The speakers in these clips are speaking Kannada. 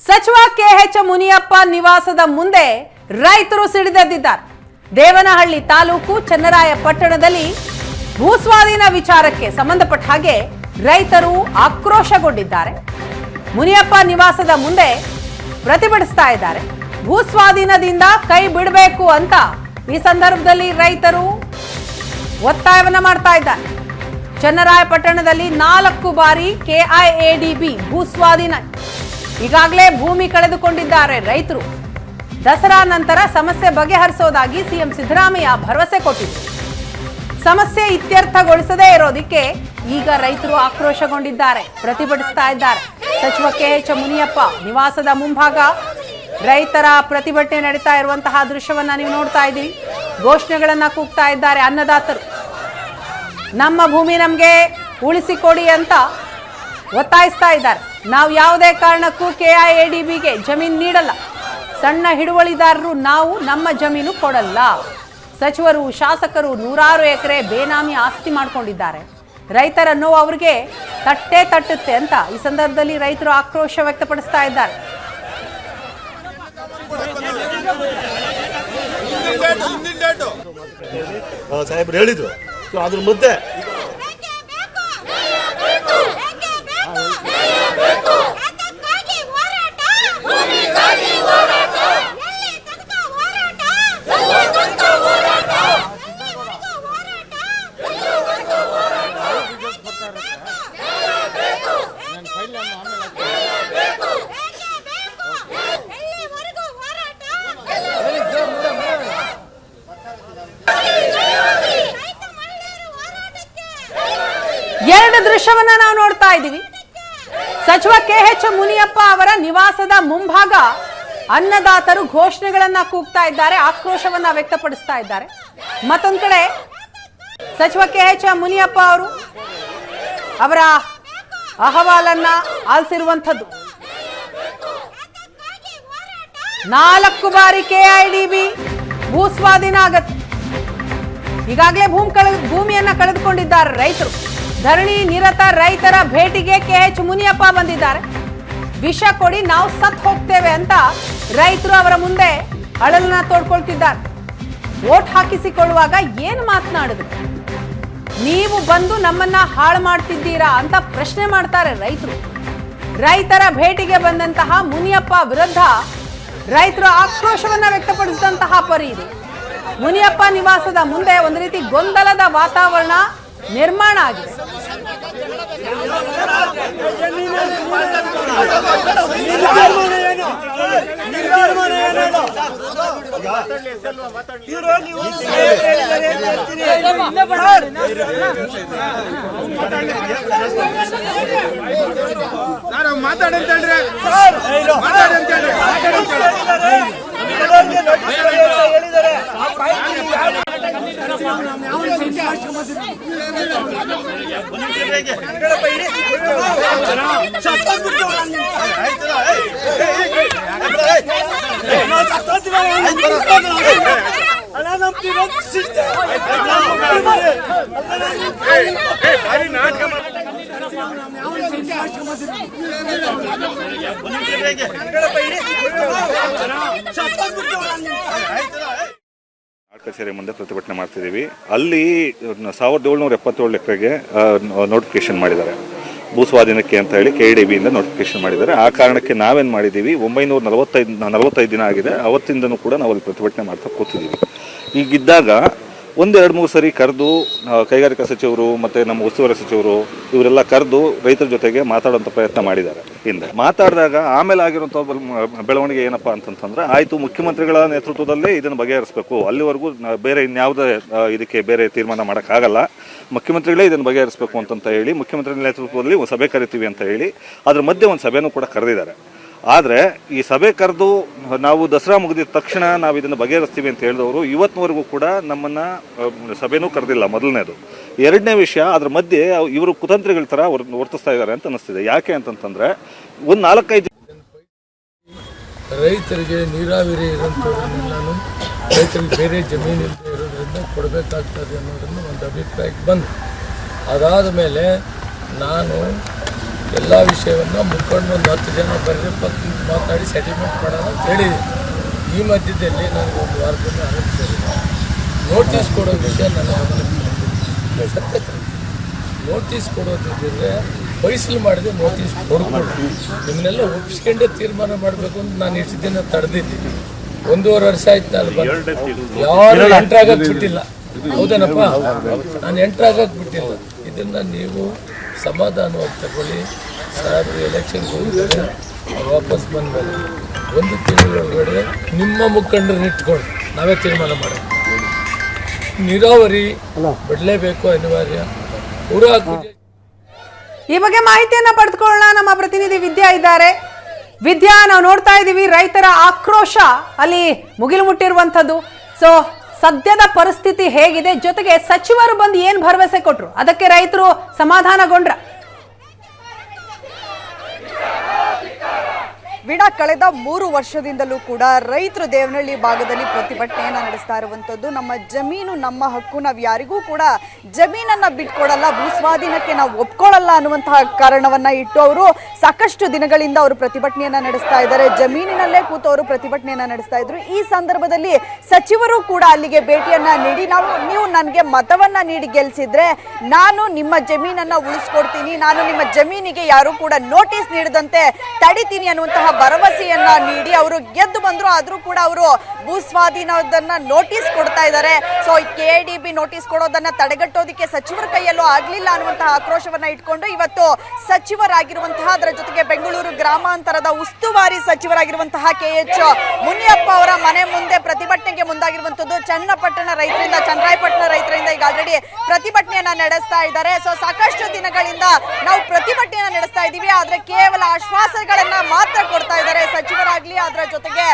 ಸಚಿವ ಕೆಎಚ್ ಮುನಿಯಪ್ಪ ನಿವಾಸದ ಮುಂದೆ ರೈತರು ಸಿಡಿದೆದ್ದಿದ್ದಾರೆ. ದೇವನಹಳ್ಳಿ ತಾಲೂಕು ಚನ್ನರಾಯಪಟ್ಟಣದಲ್ಲಿ ಭೂಸ್ವಾಧೀನ ವಿಚಾರಕ್ಕೆ ಸಂಬಂಧಪಟ್ಟ ಹಾಗೆ ರೈತರು ಆಕ್ರೋಶಗೊಂಡಿದ್ದಾರೆ. ಮುನಿಯಪ್ಪ ನಿವಾಸದ ಮುಂದೆ ಪ್ರತಿಭಟಿಸ್ತಾ ಇದ್ದಾರೆ. ಭೂಸ್ವಾಧೀನದಿಂದ ಕೈ ಬಿಡಬೇಕು ಅಂತ ಈ ಸಂದರ್ಭದಲ್ಲಿ ರೈತರು ಒತ್ತಾಯವನ್ನ ಮಾಡ್ತಾ ಇದ್ದಾರೆ. ಚನ್ನರಾಯಪಟ್ಟಣದಲ್ಲಿ ನಾಲ್ಕು ಬಾರಿ ಕೆಐಎಡಿಬಿ ಭೂಸ್ವಾಧೀನ ಈಗಾಗಲೇ ಭೂಮಿ ಕಳೆದುಕೊಂಡಿದ್ದಾರೆ ರೈತರು. ದಸರಾ ನಂತರ ಸಮಸ್ಯೆ ಬಗೆಹರಿಸೋದಾಗಿ ಸಿಎಂ ಸಿದ್ದರಾಮಯ್ಯ ಭರವಸೆ ಕೊಟ್ಟಿದ್ರು. ಸಮಸ್ಯೆ ಇತ್ಯರ್ಥಗೊಳಿಸದೇ ಇರೋದಕ್ಕೆ ಈಗ ರೈತರು ಆಕ್ರೋಶಗೊಂಡಿದ್ದಾರೆ, ಪ್ರತಿಭಟಿಸ್ತಾ ಇದ್ದಾರೆ. ಸಚಿವ ಕೆ ಎಚ್ ಮುನಿಯಪ್ಪ, ನಿವಾಸದ ಮುಂಭಾಗ. ರೈತರ ಪ್ರತಿಭಟನೆ ನಡೀತಾ ಇರುವಂತಹ ದೃಶ್ಯವನ್ನ ನೀವು ನೋಡ್ತಾ ಇದ್ದೀರಿ. ಘೋಷಣೆಗಳನ್ನ ಕೂಗ್ತಾ ಇದ್ದಾರೆ ಅನ್ನದಾತರು. ನಮ್ಮ ಭೂಮಿ ನಮಗೆ ಉಳಿಸಿಕೊಡಿ ಅಂತ ಒತ್ತಾಯಿಸ್ತಾ ಇದ್ದಾರೆ. ನಾವು ಯಾವುದೇ ಕಾರಣಕ್ಕೂ ಕೆ ಐ ಎ ಡಿ ಬಿಗೆ ಜಮೀನು ನೀಡಲ್ಲ. ಸಣ್ಣ ಹಿಡುವಳಿದಾರರು ನಾವು ನಮ್ಮ ಜಮೀನು ಕೊಡಲ್ಲ. ಸಚಿವರು, ಶಾಸಕರು ನೂರಾರು ಎಕರೆ ಬೇನಾಮಿ ಆಸ್ತಿ ಮಾಡ್ಕೊಂಡಿದ್ದಾರೆ. ರೈತರ ನೋವು ಅವ್ರಿಗೆ ತಟ್ಟೆ ತಟ್ಟುತ್ತೆ ಅಂತ ಈ ಸಂದರ್ಭದಲ್ಲಿ ರೈತರು ಆಕ್ರೋಶ ವ್ಯಕ್ತಪಡಿಸ್ತಾ ಇದ್ದಾರೆ. ಸಾಹೇಬ್ರು ಹೇಳಿದ್ರು. ಅದ್ರ ಮುದ್ದೆ. ಎರಡು ದೃಶ್ಯವನ್ನ ನಾವು ನೋಡ್ತಾ ಇದ್ದೀವಿ. ಸಚಿವ ಕೆ ಎಚ್ ಮುನಿಯಪ್ಪ ಅವರ ನಿವಾಸದ ಮುಂಭಾಗ ಅನ್ನದಾತರು ಘೋಷಣೆಗಳನ್ನ ಕೂಗ್ತಾ ಇದ್ದಾರೆ, ಆಕ್ರೋಶವನ್ನ ವ್ಯಕ್ತಪಡಿಸ್ತಾ ಇದ್ದಾರೆ. ಮತ್ತೊಂದು ಕಡೆ ಸಚಿವ ಕೆ ಎಚ್ ಮುನಿಯಪ್ಪ ಅವರು ಅವರ ಅಹವಾಲನ್ನ ಆಲಿಸಿರುವಂಥದ್ದು. ನಾಲ್ಕು ಬಾರಿ ಕೆಐಡಿಬಿ ಭೂಸ್ವಾಧೀನ ಆಗತ್ತೆ. ಈಗಾಗಲೇ ಭೂಮಿ ಕಳೆ ಭೂಮಿಯನ್ನ ಕಳೆದುಕೊಂಡಿದ್ದಾರೆ ರೈತರು. ಧರಣಿ ನಿರತ ರೈತರ ಭೇಟಿಗೆ ಕೆಎಚ್ ಮುನಿಯಪ್ಪ ಬಂದಿದ್ದಾರೆ. ವಿಷ ಕೊಡಿ, ನಾವು ಸತ್ ಹೋಗ್ತೇವೆ ಅಂತ ರೈತರು ಅವರ ಮುಂದೆ ಅಳಲನ್ನ ತೋಡ್ಕೊಳ್ತಿದ್ದಾರೆ. ಓಟ್ ಹಾಕಿಸಿಕೊಳ್ಳುವಾಗ ಏನು ಮಾತನಾಡಿದ್ರು ನೀವು ಬಂದು ನಮ್ಮನ್ನ ಹಾಳು ಮಾಡ್ತಿದ್ದೀರಾ ಅಂತ ಪ್ರಶ್ನೆ ಮಾಡ್ತಾರೆ ರೈತರು. ರೈತರ ಭೇಟಿಗೆ ಬಂದಂತಹ ಮುನಿಯಪ್ಪ ವಿರುದ್ಧ ರೈತರು ಆಕ್ರೋಶವನ್ನ ವ್ಯಕ್ತಪಡಿಸಿದಂತಹ ಪರಿ ಇದೆ. ಮುನಿಯಪ್ಪ ನಿವಾಸದ ಮುಂದೆ ಒಂದು ರೀತಿ ಗೊಂದಲದ ವಾತಾವರಣ ನಿರ್ಮಾಣ ಆಗಿದೆ. ಮಾತಾಡಂತ ಹೇಳ್ರಿ. ಭಾರಿ ನಾಟಕ ಕಚೇರಿ ಮುಂದೆ ಪ್ರತಿಭಟನೆ ಮಾಡ್ತಿದ್ದೀವಿ. ಅಲ್ಲಿ ಸಾವಿರದ ಏಳ್ನೂರ ಎಪ್ಪತ್ತೇಳು ಎಕರೆಗೆ ನೋಟಿಫಿಕೇಶನ್ ಮಾಡಿದ್ದಾರೆ. ಭೂಸ್ವಾಧೀನಕ್ಕೆ ಅಂತ ಹೇಳಿ ಕೆ ಡಿ ಬಿಯಿಂದ ನೋಟಿಫಿಕೇಶನ್ ಮಾಡಿದ್ದಾರೆ. ಆ ಕಾರಣಕ್ಕೆ ನಾವೇನು ಮಾಡಿದ್ದೀವಿ? ಒಂಬೈನೂರ ನಲವತ್ತೈದು ನಲವತ್ತೈದು ದಿನ ಆಗಿದೆ. ಅವತ್ತಿಂದನೂ ಕೂಡ ನಾವು ಅಲ್ಲಿ ಪ್ರತಿಭಟನೆ ಮಾಡ್ತಾ ಕೂತಿದ್ದೀವಿ. ಈಗಿದ್ದಾಗ ಒಂದು ಎರಡು ಮೂರು ಸರಿ ಕರೆದು ಕೈಗಾರಿಕಾ ಸಚಿವರು ಮತ್ತು ನಮ್ಮ ಉಸ್ತುವಾರಿ ಸಚಿವರು ಇವರೆಲ್ಲ ಕರೆದು ರೈತರ ಜೊತೆಗೆ ಮಾತಾಡುವಂಥ ಪ್ರಯತ್ನ ಮಾಡಿದ್ದಾರೆ ಹಿಂದೆ ಮಾತಾಡಿದಾಗ ಆಮೇಲೆ ಆಗಿರುವಂಥ ಬೆಳವಣಿಗೆ ಏನಪ್ಪ ಅಂತಂತಂದ್ರೆ, ಆಯಿತು ಮುಖ್ಯಮಂತ್ರಿಗಳ ನೇತೃತ್ವದಲ್ಲೇ ಇದನ್ನು ಬಗೆಹರಿಸಬೇಕು. ಅಲ್ಲಿವರೆಗೂ ಬೇರೆ ಇನ್ಯಾವುದೇ ಇದಕ್ಕೆ ಬೇರೆ ತೀರ್ಮಾನ ಮಾಡೋಕ್ಕಾಗಲ್ಲ. ಮುಖ್ಯಮಂತ್ರಿಗಳೇ ಇದನ್ನು ಬಗೆಹರಿಸಬೇಕು ಅಂತಂತ ಹೇಳಿ, ಮುಖ್ಯಮಂತ್ರಿಗಳ ನೇತೃತ್ವದಲ್ಲಿ ಒಂದು ಸಭೆ ಕರಿತೀವಿ ಅಂತ ಹೇಳಿ, ಅದ್ರ ಮಧ್ಯೆ ಒಂದು ಸಭೆನೂ ಕೂಡ ಕರೆದಿದ್ದಾರೆ. ಆದರೆ ಈ ಸಭೆ ಕರೆದು ನಾವು ದಸರಾ ಮುಗಿದ ತಕ್ಷಣ ನಾವು ಇದನ್ನು ಬಗೆಹರಿಸ್ತೀವಿ ಅಂತ ಹೇಳಿದವರು ಇವತ್ತಿನವರೆಗೂ ಕೂಡ ನಮ್ಮನ್ನು ಸಭೆನೂ ಕರೆದಿಲ್ಲ ಮೊದಲನೇದು. ಎರಡನೇ ವಿಷಯ, ಅದ್ರ ಮಧ್ಯೆ ಇವರು ಕುತಂತ್ರಿಗಳ ಥರ ವರ್- ವರ್ತಿಸ್ತಾ ಇದ್ದಾರೆ ಅಂತ ಅನ್ನಿಸ್ತಿದೆ. ಯಾಕೆ ಅಂತಂತಂದರೆ, ಒಂದು ನಾಲ್ಕೈದು ರೈತರಿಗೆ ನೀರಾವರಿ ಇರೋಂಥವ್ರನ್ನೆಲ್ಲನೂ, ರೈತರಿಗೆ ಬೇರೆ ಜಮೀನು ಇಲ್ಲದೆ ಇರೋದ್ರಿಂದ ಕೊಡಬೇಕಾಗ್ತದೆ ಅನ್ನೋದನ್ನು ಒಂದು ಅಭಿಪ್ರಾಯಕ್ಕೆ ಬಂದು. ಅದಾದ ಮೇಲೆ ನಾನು ಎಲ್ಲ ವಿಷಯವನ್ನು ಮುಖಂಡು ಒಂದು ಹತ್ತು ಜನ ಬರೆದು ಕುಂತು ಮಾತಾಡಿ ಸೆಟಲ್ಮೆಂಟ್ ಮಾಡೋಣ ಅಂತ ಹೇಳಿದೆ. ಈ ಮಧ್ಯದಲ್ಲಿ ನನಗೆ ಒಂದು ವಾರದಿಂದ ಆರಂಭಿಸಿದೆ ನೋಟಿಸ್ ಕೊಡೋ ವಿಷಯ ನನ್ನ. ಸತ್ಯತೆ. ನೋಟಿಸ್ ಕೊಡೋದಿದ್ದರೆ ವಯಸ್ಸಲ್ಲಿ ಮಾಡಿದೆ ನೋಟಿಸ್ ಕೊಡ್ಕೊಡು ನಿಮ್ಮನ್ನೆಲ್ಲ ಒಪ್ಪಿಸ್ಕೊಂಡೆ ತೀರ್ಮಾನ ಮಾಡಬೇಕು ಅಂತ ನಾನು ಇಷ್ಟು ದಿನ ತಡೆದಿದ್ದೀನಿ ಒಂದೂವರೆ ವರ್ಷ ಆಯ್ತು ನಾನು ಬಂದು. ಯಾರು ಎಂಟ್ರಾಗಕ್ಕೆ ಬಿಟ್ಟಿಲ್ಲ. ಹೌದೇನಪ್ಪ? ನಾನು ಎಂಟ್ರಾಗಕ್ಕೆ ಬಿಟ್ಟಿಲ್ಲ. ಇದನ್ನು ನೀವು ಸಮಾಧಾನವಾಗಿ ತಗೊಳ್ಳಿ. ಸರ್ ಎಲೆಕ್ಷನ್ಗೆ ಹೋಗಿದ್ದಾರೆ. ವಾಪಸ್ ಬಂದಮೇಲೆ ಒಂದು ತಿಂಗಳೊಳಗಡೆ ನಿಮ್ಮ ಮುಖಂಡರನ್ನ ಇಟ್ಕೊಂಡು ನಾವೇ ತೀರ್ಮಾನ ಮಾಡಿ ನೀರಾವರಿ ಬಿಡಲೇಬೇಕು ಅನಿವಾರ್ಯ. ಈ ಬಗ್ಗೆ ಮಾಹಿತಿಯನ್ನ ಪಡೆದುಕೊಳ್ಳೋಣ. ನಮ್ಮ ಪ್ರತಿನಿಧಿ ವಿದ್ಯಾ ಇದ್ದಾರೆ. ವಿದ್ಯಾ ನಾವು ನೋಡ್ತಾ ಇದ್ದೀವಿ ರೈತರ ಆಕ್ರೋಶ ಅಲ್ಲಿ ಮುಗಿಲು ಮುಟ್ಟಿರುವಂಥದ್ದು. ಸೊ ಸದ್ಯದ ಪರಿಸ್ಥಿತಿ ಹೇಗಿದೆ? ಜೊತೆಗೆ ಸಚಿವರು ಬಂದು ಏನು ಭರವಸೆ ಕೊಟ್ಟರು ಅದಕ್ಕೆ ರೈತರು ಸಮಾಧಾನಗೊಂಡ್ರ? ವಿಡ ಕಳೆದ ಮೂರು ವರ್ಷದಿಂದಲೂ ಕೂಡ ರೈತರು ದೇವನಹಳ್ಳಿ ಭಾಗದಲ್ಲಿ ಪ್ರತಿಭಟನೆಯನ್ನು ನಡೆಸ್ತಾ ಇರುವಂಥದ್ದು ನಮ್ಮ ಜಮೀನು, ನಮ್ಮ ಹಕ್ಕು, ನಾವು ಯಾರಿಗೂ ಕೂಡ ಜಮೀನನ್ನು ಬಿಟ್ಕೊಡಲ್ಲ, ಭೂಸ್ವಾಧೀನಕ್ಕೆ ನಾವು ಒಪ್ಕೊಳ್ಳಲ್ಲ ಅನ್ನುವಂತಹ ಕಾರಣವನ್ನು ಇಟ್ಟು ಅವರು ಸಾಕಷ್ಟು ದಿನಗಳಿಂದ ಅವರು ಪ್ರತಿಭಟನೆಯನ್ನು ನಡೆಸ್ತಾ ಇದ್ದಾರೆ. ಜಮೀನಿನಲ್ಲೇ ಕೂತು ಅವರು ಪ್ರತಿಭಟನೆಯನ್ನು ನಡೆಸ್ತಾ ಇದ್ರು. ಈ ಸಂದರ್ಭದಲ್ಲಿ ಸಚಿವರು ಕೂಡ ಅಲ್ಲಿಗೆ ಭೇಟಿಯನ್ನ ನೀಡಿ, ನಾವು, ನೀವು ನನಗೆ ಮತವನ್ನ ನೀಡಿ ಗೆಲ್ಲಿಸಿದ್ರೆ ನಾನು ನಿಮ್ಮ ಜಮೀನನ್ನ ಉಳಿಸ್ಕೊಡ್ತೀನಿ, ನಾನು ನಿಮ್ಮ ಜಮೀನಿಗೆ ಯಾರು ಕೂಡ ನೋಟಿಸ್ ನೀಡದಂತೆ ತಡಿತೀನಿ ಅನ್ನುವಂತಹ ಭರವಸೆಯನ್ನ ನೀಡಿ ಅವರು ಗೆದ್ದು ಬಂದ್ರು, ಆದ್ರೂ ಕೂಡ ಅವರು ಭೂ ಸ್ವಾಧೀನದನ್ನ ನೋಟಿಸ್ ಕೊಡ್ತಾ ಇದ್ದಾರೆ. So K D B notice ಕೊಡೋದನ್ನ ತಡೆಗಟ್ಟೋದಕ್ಕೆ ಸಚಿವರ ಕೈಯಲ್ಲೂ ಆಗ್ಲಿಲ್ಲ ಅನ್ನುವಂತಹ ಆಕ್ರೋಶವನ್ನ ಇಟ್ಕೊಂಡು ಇವತ್ತು ಸಚಿವರಾಗಿರುವಂತಹ, ಅದರ ಜೊತೆಗೆ ಬೆಂಗಳೂರು ಗ್ರಾಮಾಂತರದ ಉಸ್ತುವಾರಿ ಸಚಿವರಾಗಿರುವಂತಹ ಕೆ ಎಚ್ ಮುನಿಯಪ್ಪ ಅವರ ಮನೆ ಮುಂದೆ ಪ್ರತಿಭಟನೆಗೆ ಮುಂದಾಗಿರುವಂತದ್ದು ಚನ್ನಪಟ್ಟಣ ರೈತರಿಂದ, ಚನ್ನರಾಯಪಟ್ಟಣ ರೈತರಿಂದ ಈಗ ಆಲ್ರೆಡಿ ಪ್ರತಿಭಟನೆಯನ್ನ ನಡೆಸ್ತಾ ಇದ್ದಾರೆ. ಸೊ ಸಾಕಷ್ಟು ದಿನಗಳಿಂದ ನಾವು ಪ್ರತಿಭಟನೆಯನ್ನ ನಡೆಸ್ತಾ ಇದ್ದೀವಿ. ಆದ್ರೆ ಕೇವಲ ಆಶ್ವಾಸಗಳನ್ನ ಮಾತ್ರ ಕೊಡ್ತಾ ಇದ್ದಾರೆ. ಸಚಿವರಾಗ್ಲಿ, ಅದರ ಜೊತೆಗೆ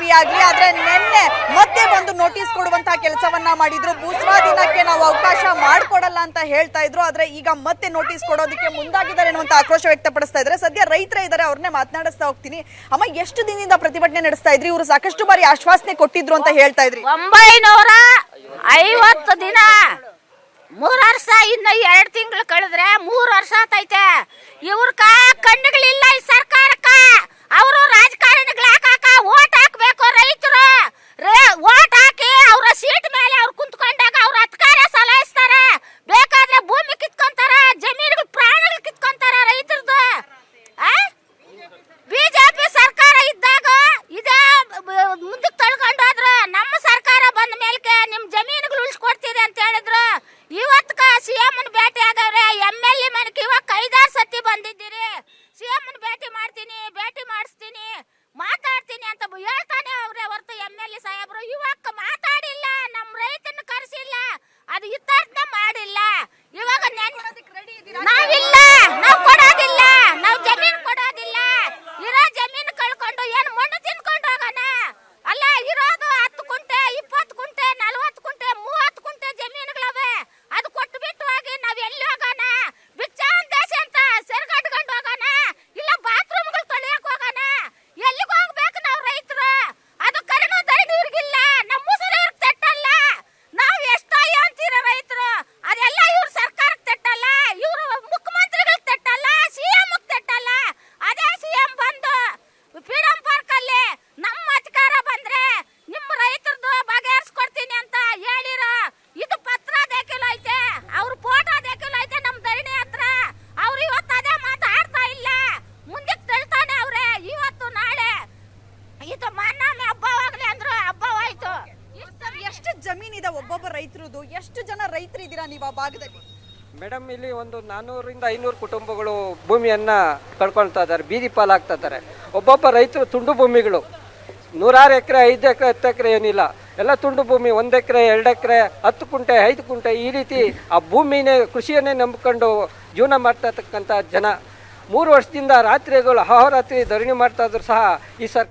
ಬಿ ಆಗ್ಲಿ, ಆದ್ರೆ ನಿನ್ನೆ ಮತ್ತೆ ಬಂದು ನೋಟಿಸ್ ಕೊಡುವಂತಹ ಕೆಲಸವನ್ನ ಮಾಡಿದ್ರು. ಭೂಸ್ವಾಧೀನಕ್ಕೆ ನಾವು ಅವಕಾಶ ಮಾಡ್ಕೊಡಲ್ಲ ಅಂತ ಹೇಳ್ತಾ ಇದ್ರು. ಆದ್ರೆ ಈಗ ಮತ್ತೆ ನೋಟಿಸ್ ಕೊಡೋದಕ್ಕೆ ಮುಂದಾಗಿದ್ದಾರೆ ಅನ್ನುವಂತ ಆಕ್ರೋಶ ವ್ಯಕ್ತಪಡಿಸ್ತಾ ಇದ್ರೆ ಸದ್ಯ ರೈತರ ಇದ್ದಾರೆ, ಅವ್ರನ್ನೇ ಮಾತನಾಡಿಸ್ತಾ ಹೋಗ್ತೀನಿ. ಅಮ್ಮ, ಎಷ್ಟು ದಿನದಿಂದ ಪ್ರತಿಭಟನೆ ನಡೆಸ್ತಾ ಇದ್ರಿ? ಇವರು ಸಾಕಷ್ಟು ಬಾರಿ ಆಶ್ವಾಸನೆ ಕೊಟ್ಟಿದ್ರು ಅಂತ ಹೇಳ್ತಾ ಇದ್ರಿ. ಒಂಬೈನೂರ ಐವತ್ತು ದಿನ ಮೂರ್ ವರ್ಷ, ಇನ್ನು ಎರಡು ತಿಂಗಳು ಕಳೆದ್ರೆ ಮೂರು ವರ್ಷ ಆತೈತೆ. ಇವ್ರಕ ಕಣ್ಣುಗಳಿಲ್ಲ ಈ ಸರ್ಕಾರಕ್ಕ. ಅವರು ರಾಜಕಾರಣಿಗಳು ಹಾಕಾಕ, ಓಟ್ ಹಾಕ್ಬೇಕು ರೈತರು ಓಟ್ ಹಾಕಿ ಅವರ ಸೀಟ್ ಮೇಲೆ ಅವ್ರು ಕುಂತ್ಕೊಂಡಾಗ ಅವ್ರ ಅಧಿಕಾರ ಸಲಾಯಿಸ್ತಾರೆ ಬೇಕಾದ್ರೆ ಭೂಮಿ ಕಿತ್ಕೊಂತಾರ ಜಮೀನುಗಳು ಪ್ರಾಣಿಗಳು ಕಿತ್ಕೊಂತಾರ ರೈತರದು ಬಿಜೆಪಿ ಸರ್ಕಾರ ಇದ್ದಾಗ ಇದೇ ಮುಂದಕ್ಕೆ ತಳ್ಕೊಂಡೋದ್ರು ನಮ್ಮ ಸರ್ಕಾರ ಬಂದ ಮೇಲ್ಕೆ ನಿಮ್ ಜಮೀನುಗಳು ಉಳಿಸ್ಕೊಡ್ತಿದೆ ಅಂತ ಹೇಳಿದ್ರು ಇವತ್ಕ ಸಿಎಂ ಭೇಟಿ ಆಗವ್ರೆ ಎಂ ಎಲ್ ಎ ಮನಕ್ಕೆ ಇವಾಗ ಐದಾರು ಸತಿ ಬಂದಿದ್ದೀರಿ ಸಿಎಂ ಭೇಟಿ ಮಾಡ್ತೀನಿ ಭೇಟಿ ಮಾಡಿಸ್ತೀನಿ ಮಾತಾಡ್ತೀನಿ ಅಂತ ಬ- ಹೇಳ್ತಾನೆ ಅವ್ರೆ ಹೊರತು ಎಂ ಎಲ್ ಎ ಸಾಹೇಬ್ರು ಇವಾಗ ಮಾತಾಡಿಲ್ಲ ನಮ್ಮ ರೈತನ ಕರೆಸಿಲ್ಲ ಅದು ಇತ್ತಾರ್ಥ ಮಾಡಿಲ್ಲ ಇವಾಗ ನೆನ್- ನಾವಿಲ್ಲ ನಾವು ಕೊಡೋದಿಲ್ಲ ನಾವು ಜಮೀನು ಕೊಡೋದಿಲ್ಲ ಇರೋ ಜಮೀನು ಕಳ್ಕೊಂಡು ಏನು ಮಣ್ಣು ತಿನ್ಕೊಂಡು ಹೋಗೋಣ ಅಲ್ಲ ಇರೋದು ಹತ್ತು ಕುಂಟೆ ಇಪ್ಪತ್ತು ಕುಂಟೆ ನಲ್ವತ್ತು ಕುಂಟೆ ಮೂವತ್ತು ಕುಂಟೆ ಜಮೀನುಗಳವೆ ಅದು ಕೊಟ್ಟು ಬಿಟ್ಟು ಹೋಗಿ ನಾವ್ ಎಲ್ಲಿ ಹೋಗೋಣ ಭಿಕ್ಷಾನ್ ದೇಶ ಅಂತ ಸೆರ್ಗಟ್ಕೊಂಡು ಹೋಗೋಣ ಇಲ್ಲ ಬಾತ್ರೂಮ್ಗಳು ತೊಳೆಯಕ್ ಹೋಗೋಣ ಎಲ್ಲಿಗೆ ಹೋಗ್ಬೇಕು ನಾವು ರೈತರು ಅದು ಕರುಣು ದಯದು ಇವ್ರಿಗಿಲ್ಲ ನಮ್ಮ ಮುಸುರು ಇವ್ರಿಗೆ ತೆಟ್ಟಲ್ಲ ನಾವು ಎಷ್ಟಾಯ ಅಂತೀರ ರೈತರು ಅದೆಲ್ಲ ಇವ್ರ ಸರ್ಕಾರಕ್ಕೆ ತೆಟ್ಟಲ್ಲ ಇವರು ಮುಖ್ಯಮಂತ್ರಿಗಳಿಗೆ ತೆಟ್ಟಲ್ಲ ಸಿಎಂ ತೆಟ್ಟಲ್ಲ ಅದೇ ಸಿಎಂ ಬಂದು ಫ್ರೀಡಂ ಪಾರ್ಕ್ ಅಲ್ಲಿ ನಮ್ಮ ಅಧಿಕಾರ ಬಂದ್ರೆ ನಿಮ್ಮ ರೈತರದು ಬಗೆಹರಿಸ್ಕೊಡ್ತೀನಿ ಅಂತ ಹೇಳಿರ ಇದು ಪತ್ರ ದಾಖಲು ಐತೆ ಅವ್ರ ಫೋಟೋ ದಾಖಲು ಐತೆ ನಮ್ಮ ಧರಣಿ ಹತ್ರ ಅವ್ರು ಇವತ್ತು ಅದೇ ಮಾತಾಡ್ತಾ ಇಲ್ಲ ಮುಂದಕ್ಕೆ ತಳ್ತಾನೆ ಅವ್ರೆ ಇವತ್ತು ನಾಳೆ ಇದು ಮಾನವೇ ಹಬ್ಬವಾಗ್ಲಿ ಅಂದ್ರು ಹಬ್ಬವಾಯ್ತು ಎಷ್ಟು ಜಮೀನಿದೆ ಒಬ್ಬೊಬ್ಬ ರೈತರದು ಎಷ್ಟು ಜನ ರೈತರಿದ್ದೀರಾ ನೀವು ಆ ಭಾಗದಲ್ಲಿ? ಮೇಡಮ್, ಇಲ್ಲಿ ಒಂದು ನಾನ್ನೂರಿಂದ ಐನೂರು ಕುಟುಂಬಗಳು ಭೂಮಿಯನ್ನ ಕಳ್ಕೊಳ್ತಾ ಇದ್ದಾರೆ, ಬೀದಿ ಪಾಲಾಗ್ತಾ ಇದ್ದಾರೆ. ಒಬ್ಬೊಬ್ಬ ರೈತರು ತುಂಡು ಭೂಮಿಗಳು. ನೂರಾರು ಎಕರೆ, ಐದು ಎಕರೆ, ಹತ್ತು ಎಕರೆ ಏನಿಲ್ಲ. ಎಲ್ಲ ತುಂಡು ಭೂಮಿ, ಒಂದು ಎಕರೆ, ಎರಡು ಎಕರೆ, ಹತ್ತು ಕುಂಟೆ, ಐದು ಕುಂಟೆ ಈ ರೀತಿ ಆ ಭೂಮಿನೇ, ಕೃಷಿಯನ್ನೇ ನಂಬಿಕೊಂಡು ಜೀವನ ಮಾಡ್ತಾ ಇರ್ತಕ್ಕಂಥ ಜನ. ಮೂರು ವರ್ಷದಿಂದ ರಾತ್ರಿಗಳು, ಅಹೋರಾತ್ರಿ ಧರಣಿ ಮಾಡ್ತಾ ಇದ್ರು ಸಹ ಈ ಸರ್